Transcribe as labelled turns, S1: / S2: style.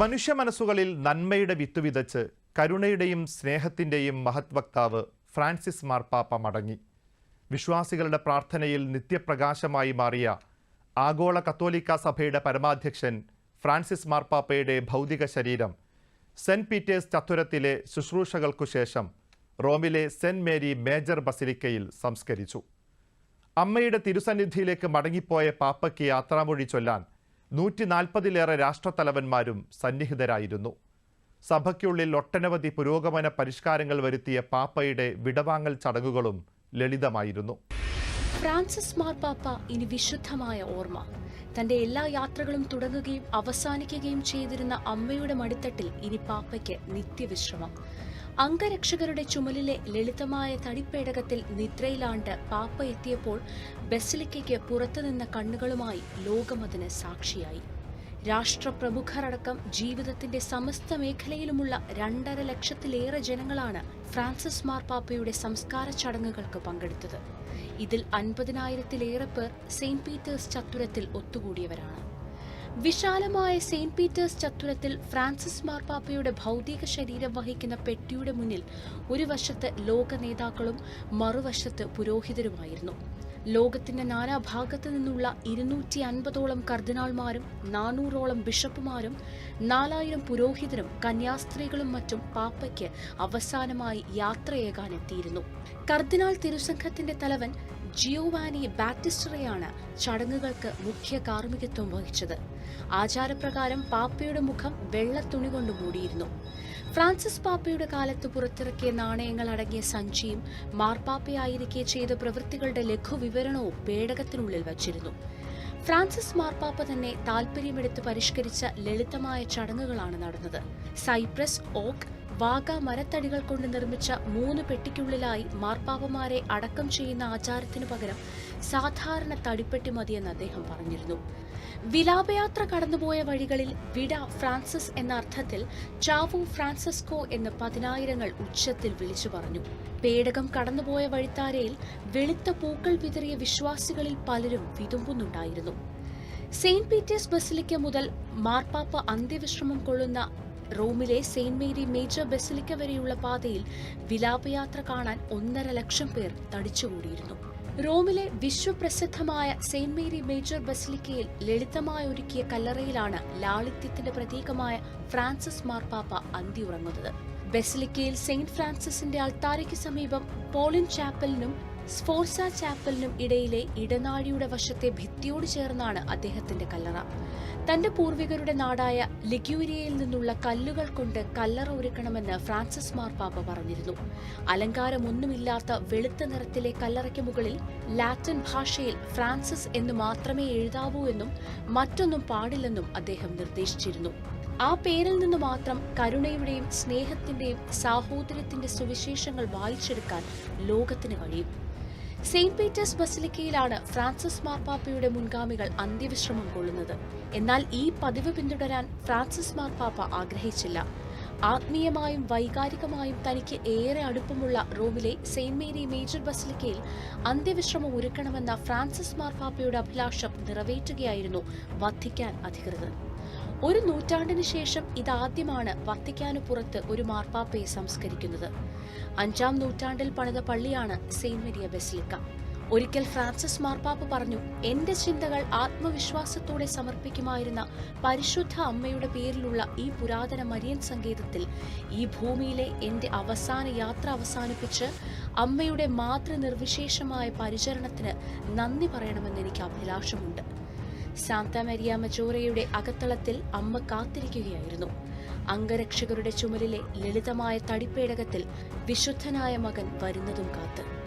S1: മനുഷ്യ മനസ്സുകളിൽ നന്മയുടെ വിത്ത് വിതച്ച് കരുണയുടെയും സ്നേഹത്തിന്റെയും മഹത്വക്താവ് ഫ്രാൻസിസ് മാർപ്പാപ്പ മടങ്ങി. വിശ്വാസികളുടെ പ്രാർത്ഥനയിൽ നിത്യപ്രകാശമായി മാറിയ ആഗോള കത്തോലിക്ക സഭയുടെ പരമാധ്യക്ഷൻ ഫ്രാൻസിസ് മാർപ്പാപ്പയുടെ ഭൗതിക ശരീരം സെന്റ് പീറ്റേഴ്സ് ചത്തുരത്തിലെ ശുശ്രൂഷകൾക്കു ശേഷം റോമിലെ സെന്റ് മേരി മേജർ ബസിലിക്കയിൽ സംസ്കരിച്ചു. അമ്മയുടെ തിരുസന്നിധിയിലേക്ക് മടങ്ങിപ്പോയ പാപ്പയ്ക്ക് യാത്രാമൊഴി ചൊല്ലാൻ നൂറ്റി നാൽപ്പതിലേറെ രാഷ്ട്രത്തലവന്മാരും സന്നിഹിതരായിരുന്നു. സഭയ്ക്കുള്ളിൽ ഒട്ടനവധി പുരോഗമന പരിഷ്കാരങ്ങൾ വരുത്തിയ പാപ്പയുടെ വിടവാങ്ങൽ ചടങ്ങുകളും ലളിതമായിരുന്നു.
S2: ഫ്രാൻസിസ് മാർപ്പാപ്പ ഇനി വിശുദ്ധമായ ഓർമ്മ. തന്റെ എല്ലാ യാത്രകളും തുടങ്ങുകയും അവസാനിക്കുകയും ചെയ്തിരുന്ന അമ്മയുടെ മടിത്തട്ടിൽ ഇനി പാപ്പയ്ക്ക് നിത്യവിശ്രമം. അംഗരക്ഷകരുടെ ചുമലിലെ ലളിതമായ തടിപ്പേടകത്തിൽ നിദ്രയിലാണ്ട് പാപ്പ എത്തിയപ്പോൾ ബസിലിക്കയ്ക്ക് പുറത്തുനിന്ന കണ്ണുകളുമായി ലോകമതിന് സാക്ഷിയായി. രാഷ്ട്രപ്രമുഖരടക്കം ജീവിതത്തിന്റെ സമസ്ത മേഖലയിലുമുള്ള രണ്ടര ലക്ഷത്തിലേറെ ജനങ്ങളാണ് ഫ്രാൻസിസ് മാർപ്പാപ്പയുടെ സംസ്കാര ചടങ്ങുകൾക്ക് പങ്കെടുത്തത്. ഇതിൽ അൻപതിനായിരത്തിലേറെ പേർ സെയിന്റ് പീറ്റേഴ്സ് ചത്തുരത്തിൽ ഒത്തുകൂടിയവരാണ്. വിശാലമായ സെയിന്റ് പീറ്റേഴ്സ് ചത്തുരത്തിൽ ഫ്രാൻസിസ് മാർപ്പാപ്പയുടെ ഭൗതിക ശരീരം വഹിക്കുന്ന പെട്ടിയുടെ മുന്നിൽ ഒരു വശത്ത് ലോക നേതാക്കളും മറുവശത്ത് പുരോഹിതരുമായിരുന്നു. ലോകത്തിന്റെ നാനാഭാഗത്തു നിന്നുള്ള ഇരുന്നൂറ്റി അൻപതോളം കർദിനാൾമാരും നാനൂറോളം ബിഷപ്പുമാരും നാലായിരം പുരോഹിതരും കന്യാസ്ത്രീകളും മറ്റും പാപ്പയ്ക്ക് അവസാനമായി യാത്രയേകാനെത്തിയിരുന്നു. കർദിനാൾ തിരുസംഘത്തിന്റെ തലവൻ ജിയോവാനി ബാറ്റിസ്റ്ററയാണ് ചടങ്ങുകൾക്ക് മുഖ്യ കാർമ്മികത്വം വഹിച്ചത്. ആചാരപ്രകാരം പാപ്പയുടെ മുഖം വെള്ളത്തുണി തുണി കൊണ്ട് മൂടിയിരുന്നു. ഫ്രാൻസിസ് പാപ്പയുടെ കാലത്ത് പുറത്തിറക്കിയ നാണയങ്ങൾ അടങ്ങിയ സഞ്ചിയും മാർപ്പാപ്പയായിരിക്കെ ചെയ്ത പ്രവൃത്തികളുടെ ലഘുവിവരണവും പേടകത്തിനുള്ളിൽ വച്ചിരുന്നു. ഫ്രാൻസിസ് മാർപ്പാപ്പ തന്നെ താൽപര്യമെടുത്ത് പരിഷ്കരിച്ച ലളിതമായ ചടങ്ങുകളാണ് നടന്നത്. സൈപ്രസ് ഓക്ക് വാഗ മരത്തടികൾ കൊണ്ട് നിർമ്മിച്ച മൂന്ന് പെട്ടിക്കുള്ളിലായി മാർപ്പാപ്പമാരെ അടക്കം ചെയ്യുന്ന ആചാരത്തിനു പകരം സാധാരണ തടിപ്പെട്ടി മതിയെന്ന് അദ്ദേഹം പറഞ്ഞിരുന്നു. വിലാപയാത്ര കടന്നുപോയ വഴികളിൽ വിട ഫ്രാൻസിസ് എന്ന അർത്ഥത്തിൽ ചാവു ഫ്രാൻസിസ്കോ എന്ന് പതിനായിരങ്ങൾ ഉച്ചത്തിൽ വിളിച്ചു പറഞ്ഞു. പേടകം കടന്നുപോയ വഴിത്താരയിൽ വെളുത്ത പൂക്കൾ വിതറിയ വിശ്വാസികളിൽ പലരും വിതുമ്പുന്നുണ്ടായിരുന്നു. സെയിന്റ് പീറ്റേഴ്സ് ബസിലിക്ക മുതൽ മാർപ്പാപ്പ അന്ത്യവിശ്രമം കൊള്ളുന്ന റോമിലെ സെയിന്റ് മേരി മേജർ ബസിലിക്ക വരെയുള്ള പാതയിൽ വിലാപയാത്ര കാണാൻ ഒന്നര ലക്ഷം പേർ തടിച്ചുകൂടിയിരുന്നു. റോമിലെ വിശ്വപ്രസിദ്ധമായ സെയിന്റ് മേരി മേജർ ബസിലിക്കയിൽ ലളിതമായി ഒരുക്കിയ കല്ലറയിലാണ് ലാളിത്യത്തിന്റെ പ്രതീകമായ ഫ്രാൻസിസ് മാർപ്പാപ്പ അന്തിയുറങ്ങുന്നത്. ബസിലിക്കയിൽ സെയിന്റ് ഫ്രാൻസിസിന്റെ അൾത്താരയ്ക്ക് സമീപം പോളിൻ ചാപ്പലിനും സ്ഫോർസ ചാപ്പലിനും ഇടയിലെ ഇടനാഴിയുടെ വശത്തെ ഭിത്തിയോട് ചേർന്നാണ് അദ്ദേഹത്തിന്റെ കല്ലറ. തന്റെ പൂർവികരുടെ നാടായ ലിഗ്യൂരിയയിൽ നിന്നുള്ള കല്ലുകൾ കൊണ്ട് കല്ലറ ഒരുക്കണമെന്ന് ഫ്രാൻസിസ് മാർപ്പാപ്പ പറഞ്ഞിരുന്നു. അലങ്കാരമൊന്നുമില്ലാത്ത വെളുത്ത നിറത്തിലെ കല്ലറയ്ക്ക് മുകളിൽ ലാറ്റിൻ ഭാഷയിൽ ഫ്രാൻസിസ് എന്ന് മാത്രമേ എഴുതാവൂ എന്നും മറ്റൊന്നും പാടില്ലെന്നും അദ്ദേഹം നിർദ്ദേശിച്ചിരുന്നു. ആ പേരിൽ നിന്ന് മാത്രം കരുണയുടെയും സ്നേഹത്തിന്റെയും സാഹോദര്യത്തിന്റെ സുവിശേഷങ്ങൾ വായിച്ചെടുക്കാൻ ലോകത്തിന് കഴിയും. സെയിന്റ് പീറ്റേഴ്സ് ബസിലിക്കയിലാണ് ഫ്രാൻസിസ് മാർപ്പാപ്പയുടെ മുൻഗാമികൾ അന്ത്യവിശ്രമം കൊള്ളുന്നത്. എന്നാൽ ഈ പതിവ് പിന്തുടരാൻ ഫ്രാൻസിസ് മാർപ്പാപ്പ ആഗ്രഹിച്ചില്ല. ആത്മീയമായും വൈകാരികമായും തനിക്ക് ഏറെ അടുപ്പമുള്ള റോമിലെ സെയിന്റ് മേരി മേജർ ബസിലിക്കയിൽ അന്ത്യവിശ്രമം ഒരുക്കണമെന്ന ഫ്രാൻസിസ് മാർപ്പാപ്പയുടെ അഭിലാഷം നിറവേറ്റുകയായിരുന്നു വത്തിക്കാൻ അധികൃതർ. ഒരു നൂറ്റാണ്ടിന് ശേഷം ഇതാദ്യമാണ് വത്തിക്കാനു പുറത്ത് ഒരു മാർപ്പാപ്പയെ സംസ്കരിക്കുന്നത്. അഞ്ചാം നൂറ്റാണ്ടിൽ പണിത പള്ളിയാണ് സെയിന്റ് മെരിയ ബെസിലിക്ക. ഒരിക്കൽ ഫ്രാൻസിസ് മാർപ്പാപ്പ പറഞ്ഞു എന്റെ ചിന്തകൾ ആത്മവിശ്വാസത്തോടെ സമർപ്പിക്കുമായിരുന്ന പരിശുദ്ധ അമ്മയുടെ പേരിലുള്ള ഈ പുരാതന മരിയൻ സങ്കേതത്തിൽ ഈ ഭൂമിയിലെ എന്റെ അവസാന യാത്ര അവസാനിപ്പിച്ച് അമ്മയുടെ മാതൃനിർവിശേഷമായ പരിചരണത്തിന് നന്ദി പറയണമെന്ന് എനിക്ക് അഭിലാഷമുണ്ട്. സാന്ത മരിയ മജോറയുടെ അകത്തളത്തിൽ അമ്മ കാത്തിരിക്കുകയായിരുന്നു. അംഗരക്ഷകരുടെ ചുമലിലെ ലളിതമായ തടിപ്പേടകത്തിൽ വിശുദ്ധനായ മകൻ വരുന്നതും കാത്ത്.